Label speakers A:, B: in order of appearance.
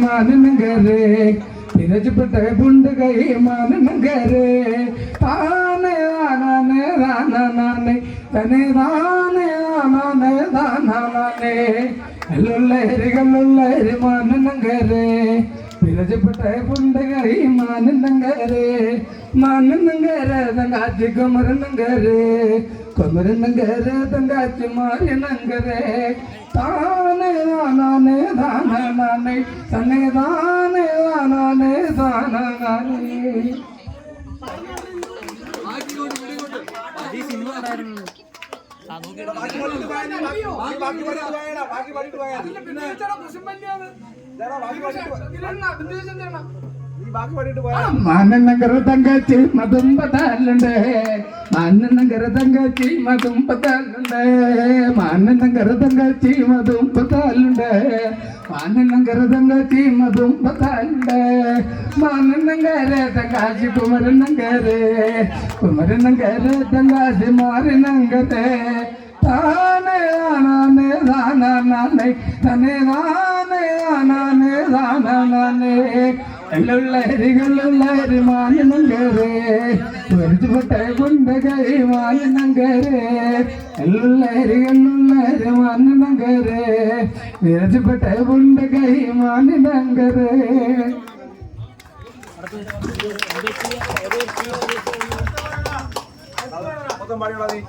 A: മാനനഗരെ തിരച്ചുപെട്ട പുണ്ട് കൈ മാനനഗരെ താനെ താനെ താനെ തന്നെ താനെ താനെ താനെ കല്ലുള്ളേര് കല്ലുള്ളേര് മാനനഗരെ തിരച്ചുപെട്ട പുണ്ട് കൈ മാനനഗരെ മാനനഗരെ തങ്കാച്ചി കുമരനഗരെ കുമരനഗരെ തങ്കാച്ചി താനെ താനെ താനെ ബാക്കി തന്നെ താനെ താനെ താനെ മാനനഗര തങ്കച്ചി മതുമ്പതാലുണ്ട് മാനനഗര തങ്കച്ചി മതുമ്പതാലുണ്ട് മാനനഗര തങ്കച്ചി മതുമ്പതാലുണ്ട് മാനനഗര തങ്കച്ചി മതുമ്പതാലുണ്ട് മാനനഗര തങ്കാശി കുമരനഗരെ കുമരനഗര തങ്കാശി മാറിനഗരെ താനേ താനേ താനേ തന്നെ താനേ ആനാ എല്ലുള്ളരികളുള്ളരി മാനനങ്കരെ പൊരിച്ചുപെട്ട കൊണ്ട് കൈ മാനനങ്കരെ എല്ലുള്ളരികളുള്ളരി മാനനങ്കരെ വിരച്ചുപെട്ട കൊണ്ട് കൈ മാനനങ്കരെ
B: മൊത്തം പാടിയോളാ നീ